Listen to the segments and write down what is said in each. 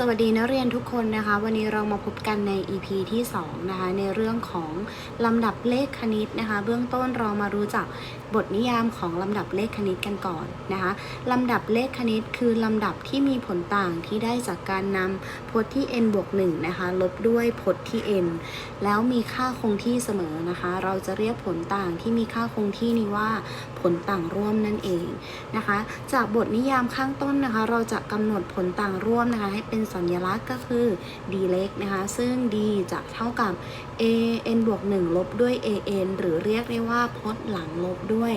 สวัสดีนักเรียนทุกคนนะคะ วันนี้เรามาพบกันใน EP ที่2นะคะในเรื่องของลำดับเลขคณิตนะคะ เบื้องต้นเรามารู้จักบทนิยามของลำดับเลขคณิตกันก่อนนะคะลำดับเลขคณิตคือลำดับที่มีผลต่างที่ได้จากการนำพจน์ที่ n บวก1นะคะลบด้วยพจน์ที่ n แล้วมีค่าคงที่เสมอนะคะ เราจะเรียกผลต่างที่มีค่าคงที่นี้ว่า ลต่างร่วมนั่นเองนะคะ จากบทนิยามข้างต้นนะคะ เราจะกำหนดผลต่างร่วมนะคะ ให้เป็นสัญลักษณ์ก็คือ d เล็กนะคะ ซึ่ง d จะเท่ากับ a n บวก1ลบด้วย a n หรือเรียกได้ว่าพจน์หลังลบด้วย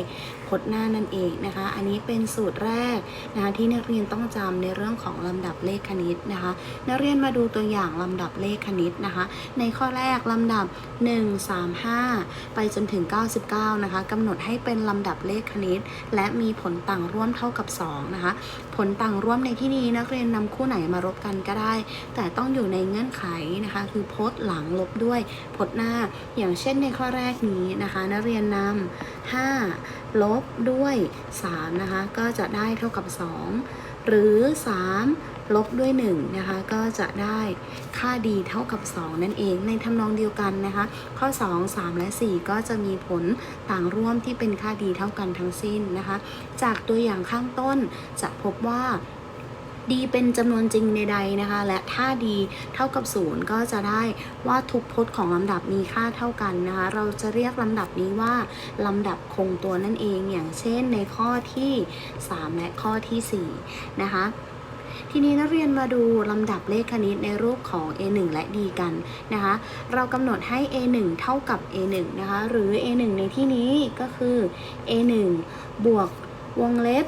พจน์หน้านั่นเองนะคะ อันนี้เป็นสูตรแรกนะคะที่นักเรียนต้องจำในเรื่องของลำดับเลขคณิตนะคะ นักเรียนมาดูตัวอย่างลำดับเลขคณิตนะคะ ในข้อแรกลำดับ 1 3 5 ไปจนถึง 99 นะคะกำหนดให้เป็นลำดับเลขคณิต และมีผลต่างร่วมเท่ากับ 2 นะคะ ผลต่างร่วมในที่นี้นักเรียนนำคู่ไหนมารบกันก็ได้ แต่ต้องอยู่ในเงื่อนไขนะคะ คือพจน์หลังลบด้วยพจน์หน้า อย่างเช่นในข้อแรกนี้นะคะ นักเรียนนำ5 ลบด้วย3นะคะก็จะได้เท่ากับ 2 หรือ 3 ลบด้วย1นะคะก็จะได้ค่าดีเท่ากับ 2 นั่นเองในทำนองเดียวกันนะคะข้อ 2 3 และ 4 ก็จะมีผลต่างร่วมที่เป็นค่าดีเท่ากันทั้งสิ้นนะคะ จากตัวอย่างข้างต้นจะพบว่า ดีเป็นจำนวนจริงใดๆนะคะ และถ้าดีเท่ากับ0ก็จะได้ว่าทุกพจน์ของลำดับมีค่าเท่ากันนะคะ เราจะเรียกลำดับนี้ว่าลำดับคงตัวนั่นเองอย่างเช่นในข้อที่ 3 และข้อทีสี่ 4 นะคะทีนี้นักเรียนมาดูลำดับเลขคณิตในรูปของ a1 และ d กันนะคะ เรากำหนดให้ a1 เท่ากับ a1 นะคะ หรือ a1 ในที่นี้ก็คือ a1 บวกวงเล็บ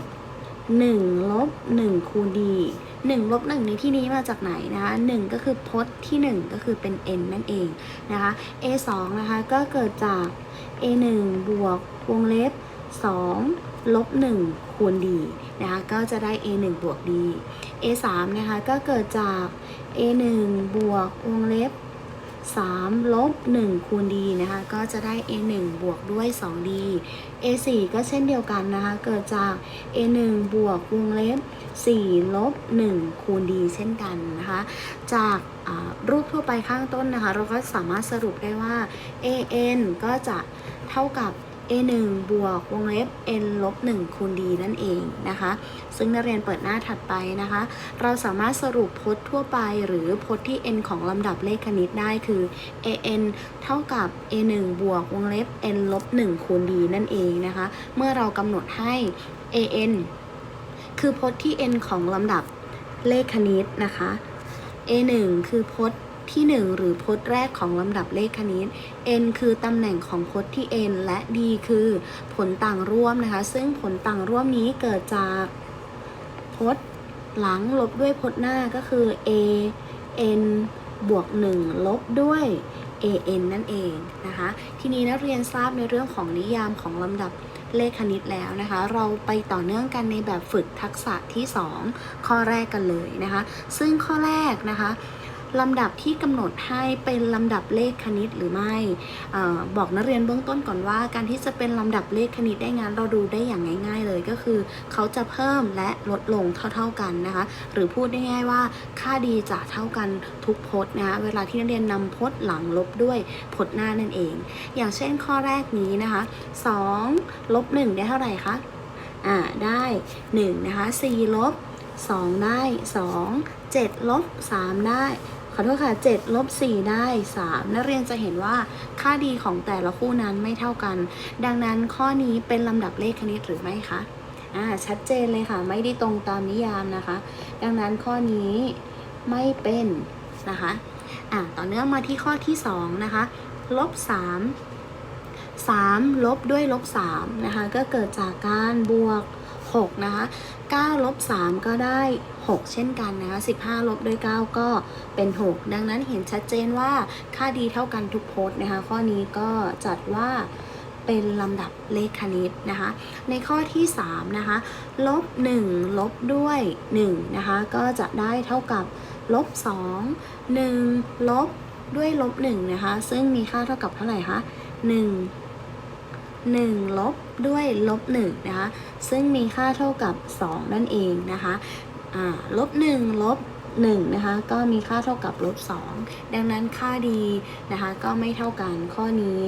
1ลบ1คูณ d 1ลบ1ในที่นี้มาจากไหนนะคะ1ก็คือพจน์ที่ 1 ก็คือเป็น n นั่นเองนะคะ a2 นะคะก็เกิดจาก a1 บวกวงเล็บ 2 ลบ 1 คูณ d นะคะก็จะได้ a1 บวก d a3 นะคะก็เกิดจาก a1 บวกวงเล็บ 3 ลบ 1 คูณ d นะคะ ก็จะได้ a1 บวกด้วย 2d a4 ก็เช่นเดียวกันนะคะ เกิดจาก a1 บวกวงเล็บ 4 ลบ 1 คูณ d เช่นกันนะคะ จากรูปทั่วไปข้างต้นนะคะ เราก็สามารถสรุปได้ว่า an ก็จะเท่ากับ a1 บวกวงเล็บ n ลบ1คูณ d นั่นเองนะคะ ซึ่งนักเรียนเปิดหน้าถัดไปนะคะ เราสามารถสรุปพจน์ทั่วไป หรือพจน์ที่ n ของลำดับเลขคณิตได้คือ an เท่ากับ a1 บวกวงเล็บ n ลบ1คูณ d นั่นเองนะคะ เมื่อเรากำหนดให้ an คือพจน์ที่ n ของลำดับเลขคณิตนะคะ a1 คือพจน์ ที่ 1 หรือพจน์แรกของลำดับเลขคณิต n คือตำแหน่งของพจน์ที่ n และ d คือผลต่างร่วมนะคะ ซึ่งผลต่างร่วมนี้เกิดจากพจน์หลังลบด้วยพจน์หน้าก็คือ a n บวก 1 ลบด้วย a n นั่นเองนะคะ ทีนี้นักเรียนทราบในเรื่องของนิยามของลำดับเลขคณิตแล้วนะคะ เราไปต่อเนื่องกันในแบบฝึกทักษะที่ 2 ข้อแรกกันเลยนะคะ ซึ่งข้อแรกนะคะ ลำดับที่กำหนดให้เป็นลำดับเลขคณิตหรือไม่อบอกนักเรียนเบื้องต้นก่อนว่า การที่จะเป็นลำดับเลขคณิตได้งานเราดูได้อย่างง่าย ๆ เลยก็คือ เขาจะเพิ่มและลดลงเท่า ๆกันนะคะ หรือพูดได้ง่ายว่า ค่าดีจะเท่ากันทุกพจน์นะคะเวลาที่นักเรียนนำพจน์หลังลบด้วยพจน์หน้านั่นเอง อย่างเช่นข้อแรกนี้นะคะ2ลบ1ได้เท่าไหร่คะอ่าได้1นะคะ4ลบ2 ได้ 2 7 ลบ 3 ได้ ขอโทษค่ะ7ลบ4ได้ 3 นักเรียนจะเห็นว่าค่าดีของแต่ละคู่นั้นไม่เท่ากัน ดังนั้นข้อนี้เป็นลำดับเลขคณิตหรือไม่คะอ่าชัดเจนเลยค่ะ ไม่ได้ตรงตามนิยามนะคะ ดังนั้นข้อนี้ไม่เป็นนะคะอ่าต่อเนื่องมาที่ข้อที่ 2 นะคะลบ3 3ลบด้วยลบ3นะคะก็เกิดจากการบวก 6 นะคะ9ลบ3ก็ได้ 6 เช่นกันนะคะ15 ลบด้วย 9 ก็เป็น 6 ดังนั้นเห็นชัดเจนว่าค่าดีเท่ากันทุกโพจน์นะคะ ข้อนี้ก็จัดว่าเป็นลำดับเลขคณิตนะคะ ในข้อที่ 3 นะคะ ลบ 1 ลบด้วย 1 นะคะ ก็จะได้เท่ากับ ลบ 2 1 ลบด้วยลบ 1 นะคะ ซึ่งมีค่าเท่ากับเท่าไหร่คะ 1 1 ลบด้วยลบ1นะคะ ซึ่งมีค่าเท่ากับ 2 นั่นเองนะคะอ่าลบ1ลบ1นะคะ ก็มีค่าเท่ากับลบ2ดังนั้นค่าดีนะคะ ก็ไม่เท่ากันข้อนี้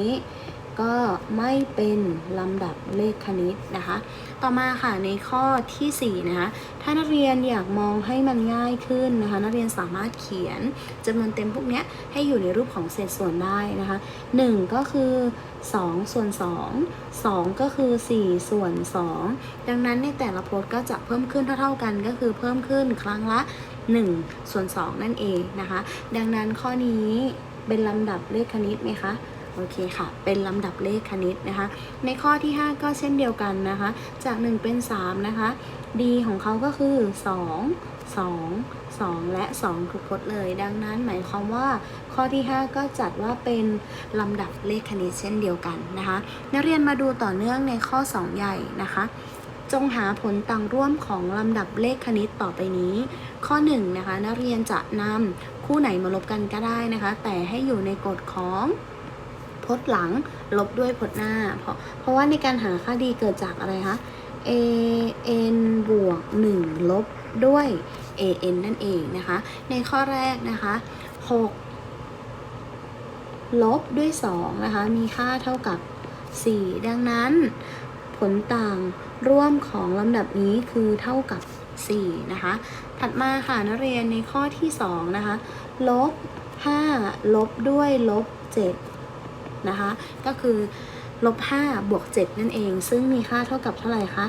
ก็ไม่เป็นลำดับเลขคณิตนะคะ ต่อมาค่ะในข้อทีสี่4นะคะถ้านักเรียนอยากมองให้มันง่ายขึ้นนะคะ นักเรียนสามารถเขียนจำนวนเต็มพวกนี้ให้อยู่ในรูปของเศษส่วนได้นะคะ 1 ก็คือ 2 ส่วน 2 2 ก็คือ 4 ส่วน 2 ดังนั้นในแต่ละโพจน์ก็จะเพิ่มขึ้นเท่าๆกันก็คือเพิ่มขึ้นครั้งละ 1 ส่วน 2 นั่นเองนะคะ ดังนั้นข้อนี้เป็นลำดับเลขคณิตไหมคะ โอเคค่ะ เป็นลำดับเลขคณิตนะคะ ในข้อที่ 5 ก็เช่นเดียวกันนะคะ จาก 1 เป็น 3 นะคะ d ของเขาก็คือ 2 2 2 และ2ทุกพจน์เลย ดังนั้นหมายความว่าข้อที่ 5 ก็จัดว่าเป็นลำดับเลขคณิตเช่นเดียวกันนะคะ นักเรียนมาดูต่อเนื่องในข้อ 2 ใหญ่นะคะ จงหาผลต่างร่วมของลำดับเลขคณิตต่อไปนี้ ข้อ 1 นะคะ นักเรียนจะนำคู่ไหนมาลบกันก็ได้นะคะ แต่ให้อยู่ในกฎของ พจน์หลัง ลบด้วยพจน์หน้า เพราะเพราะว่าในการหาค่าดีเกิดจากอะไรคะ a n บวก 1 ลบด้วย a n นั่นเองนะคะ ในข้อแรกนะคะ 6 ลบด้วย 2 นะคะ มีค่าเท่ากับ 4 ดังนั้น ผลต่างร่วมของลำดับนี้คือเท่ากับ 4 นะคะ ถัดมาค่ะนักเรียนในข้อที่ 2 นะคะ ลบ 5 ลบด้วยลบ 7 นะคะ ก็คือลบ5บวก7นั่นเอง ซึ่งมีค่าเท่ากับเท่าไหร่คะ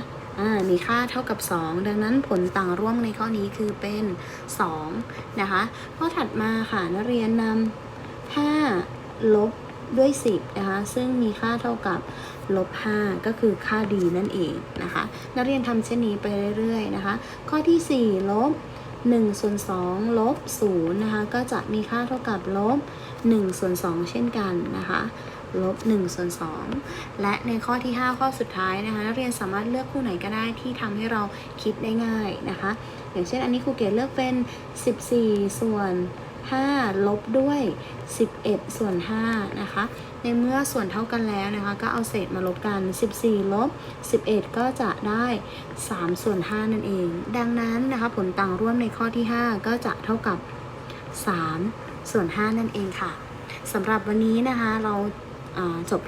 มีค่าเท่ากับ 2 ดังนั้นผลต่างร่วมในข้อนี้คือเป็น 2 นะคะ ข้อถัดมาค่ะนักเรียนนำ5ลบด้วย 10 นะคะ ซึ่งมีค่าเท่ากับลบ 5 ก็คือค่าดีนั่นเองนะคะ นักเรียนทำเช่นนี้ไปเรื่อยๆนะคะ ข้อที่ 4 ลบ1ส่วน2ลบ0นะคะ ก็จะมีค่าเท่ากับลบ 1ส่วน2เช่นกันนะคะลบ1ส่วน2และในข้อที่ 5 ข้อสุดท้ายนะคะนักเรียนสามารถเลือกคู่ไหนก็ได้ที่ทำให้เราคิดได้ง่ายนะคะ อย่างเช่นอันนี้ครูเกดเลือกเป็น 14 ส่วน 5 ลบด้วย 11 ส่วน5นะคะในเมื่อส่วนเท่ากันแล้วนะคะ ก็เอาเศษมาลบกัน 14 ลบ 11 ก็จะได้ 3 ส่วน 5 นั่นเอง ดังนั้นนะคะ ผลต่างร่วมในข้อที่ 5 ก็จะเท่ากับ 3 ส่วน 5 นั่นเองค่ะสำหรับวันนี้นะคะเราาจบ